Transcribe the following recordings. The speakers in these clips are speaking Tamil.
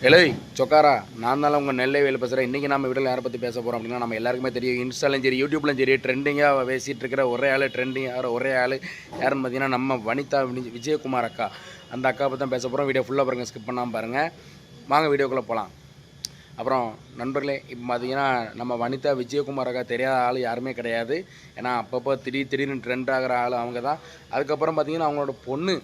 எழுதி சொக்காரா நான் தான் உங்கள் நெல்லை வேலை பேசுகிறேன் இன்றைக்கி நம்ம வீட்டில் யாரை பற்றி பேச போகிறோம் அப்படின்னா நம்ம எல்லாருக்குமே தெரியும். இன்ஸ்டாலையும் சரி யூடியூப்லையும் சரி ட்ரெண்டிங்காக பேசிகிட்டு இருக்கிற ஒரே ஆள் ட்ரெண்டிங் ஆகிற ஒரே ஆள் யாருன்னு பார்த்தீங்கன்னா நம்ம வனிதா வினி- விஜயகுமார் அக்கா. அந்த அக்காவை பற்றி தான் பேச போகிறோம் வீடியோ ஃபுல்லாக பாருங்கள் ஸ்கிப் பண்ணாமல் பாருங்கள் வாங்க வீடியோக்குள்ளே போகலாம் அப்புறம் நண்பர்களே இப்போ பார்த்தீங்கன்னா நம்ம வனிதா விஜயகுமார் அக்கா தெரியாத ஆள் யாருமே கிடையாது. ஏன்னா அப்பப்போ திடீர் திடீர்னு ட்ரெண்ட் ஆகிற ஆள் அவங்க தான். அதுக்கப்புறம் பார்த்தீங்கன்னா அவங்களோட பொண்ணு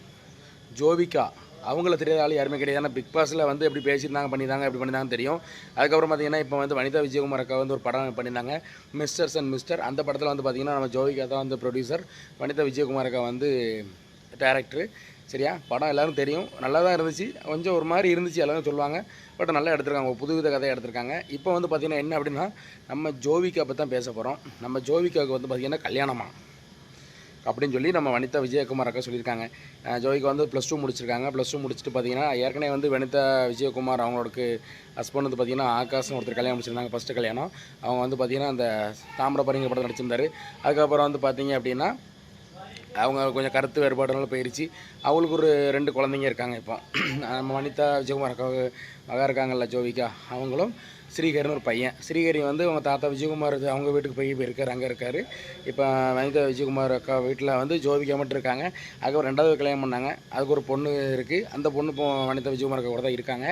ஜோவிகா. அவங்கள தெரியாத ஆள் யாருமே கிடையாது. ஆனால் பிக் பாஸில் வந்து எப்படி பேசியிருந்தாங்க பண்ணியிருந்தாங்க எப்படி பண்ணியிருந்தாங்க தெரியும். அதுக்கப்புறம் பார்த்தீங்கன்னா இப்போ வந்து வனிதா விஜயகுமார் அக்கா வந்து ஒரு படம் பண்ணியிருந்தாங்க. மிஸ்டர்ஸ் அண்ட் மிஸ்டர் அந்த படத்தில் வந்து பார்த்தீங்கன்னா நம்ம ஜோவிகா தான் வந்து ப்ரொடியூசர் வனிதா விஜயகுமார் அக்கா வந்து டேரக்டரு சரியா? படம் எல்லாரும் தெரியும். நல்லா தான் இருந்துச்சு. கொஞ்சம் ஒரு மாதிரி இருந்துச்சு எல்லோரும் சொல்லுவாங்க. பட் நல்லா எடுத்திருக்காங்க. ஒரு புதுவித கதையை எடுத்திருக்காங்க. இப்போ வந்து பார்த்திங்கன்னா என்ன அப்படின்னா நம்ம ஜோவிகா பற்றி தான் பேச போகிறோம் நம்ம ஜோவிகாவுக்கு வந்து பார்த்திங்கன்னா கல்யாணமாக அப்படின்னு சொல்லி நம்ம வனிதா விஜயகுமார் அக்கா சொல்லியிருக்காங்க ஜோய்க்கு வந்து ப்ளஸ் டூ முடிச்சிருக்காங்க. ப்ளஸ் டூ முடிச்சுட்டு பார்த்தீங்கன்னா ஏற்கனவே வந்து வனிதா விஜயகுமார் அவங்களுக்கு ஹஸ்பண்ட் வந்து பார்த்தீங்கன்னா ஆகாஷ்னு ஒருத்தர் கல்யாணம் முடிச்சிருந்தாங்க ஃபஸ்ட்டு கல்யாணம். அவங்க வந்து பார்த்தீங்கன்னா அந்த தாமிரபரிங்க படம் நடிச்சிருந்தார். அதுக்கப்புறம் வந்து பார்த்தீங்க அப்படின்னா அவங்க கொஞ்சம் கருத்து வேறுபாடுனால போயிடுச்சு அவங்களுக்கு ஒரு ரெண்டு குழந்தைங்க இருக்காங்க இப்போ. நம்ம வனிதா விஜயகுமார் அக்கா மகா இருக்காங்கல்ல ஜோவிகா அவங்களும் ஸ்ரீஹரின்னு ஒரு பையன். ஸ்ரீகரி வந்து அவங்க தாத்தா விஜயகுமார் அவங்க வீட்டுக்கு போய் போயிருக்காரு அங்கே இருக்கார். இப்போ வனிதா விஜயகுமார் அக்கா வீட்டில் வந்து ஜோவிகா மட்டும் இருக்காங்க. அதுக்கப்புறம் ரெண்டாவது கல்யாணம் பண்ணாங்க. அதுக்கு ஒரு பொண்ணு இருக்குது அந்த பொண்ணு இப்போ வனிதா விஜயகுமார் அக்கா கூட தான் இருக்காங்க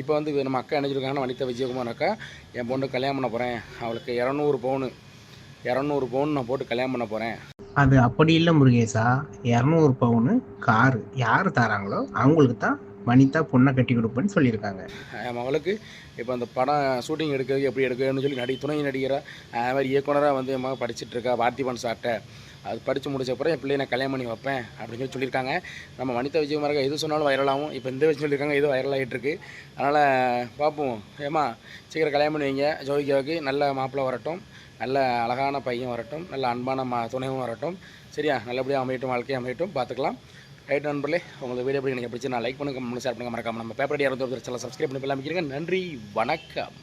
இப்போ வந்து நம்ம அக்கா நினைச்சிருக்காங்கன்னா வனிதா விஜயகுமார் அக்கா என் பொண்ணு கல்யாணம் பண்ண போகிறேன் அவளுக்கு இரநூறு பவுனு. இரநூறு பவுன் நான் போட்டு கல்யாணம் பண்ண போகிறேன் அது அப்படி இல்லை முருகேசா. இரநூறு பவுனு காரு. யார் தராங்களோ அவங்களுக்கு தான் வனிதா பொண்ணை கட்டி கொடுப்பேன்னு சொல்லியிருக்காங்க. என் மகளுக்கு இப்போ அந்த படம் ஷூட்டிங் எடுக்கிறது எப்படி எடுக்கணும்னு சொல்லி நடி துணை நடிகராக அது மாதிரி இயக்குனராக வந்து என் மகள் படிச்சுட்டு இருக்கா பார்த்திபன் சார்ட்ட. அது படித்து முடிச்ச அப்புறம் என் பிள்ளையை நான் கல்யாணம் பண்ணி வைப்பேன் அப்படின்னு சொல்லி சொல்லியிருக்காங்க. நம்ம வனிதா விஜயகுமாருக்கு எது சொன்னாலும் வைரலாகும் இப்போ இந்த விஷயம் சொல்லியிருக்காங்க எது வைரலாகிட்டு இருக்கு. அதனால் பார்ப்போம். ஏமா சீக்கிரம் கல்யாணம் பண்ணி வைங்க. ஜோதிகாவுக்கு நல்ல மாப்பிள்ளை வரட்டும். நல்ல அழகான பையன் வரட்டும் நல்ல அன்பான மா துணையும் வரட்டும். சரியா? நல்லபடியாக அமையட்டும் வாழ்க்கையை அமையட்டும். பார்த்துக்கலாம். ரைட் நண்பர்களே உங்களுக்கு வீடியோ எப்படி எனக்கு பிடிச்சி நான் லைக் பண்ணுங்க ஷேர் பண்ணுங்கள் மறக்காமல் நம்ம பேப்பர் யாரும் அறுபத்தி சேனல் சப்ஸ்கிரைப் பண்ணி எல்லாமே நன்றி வணக்கம்.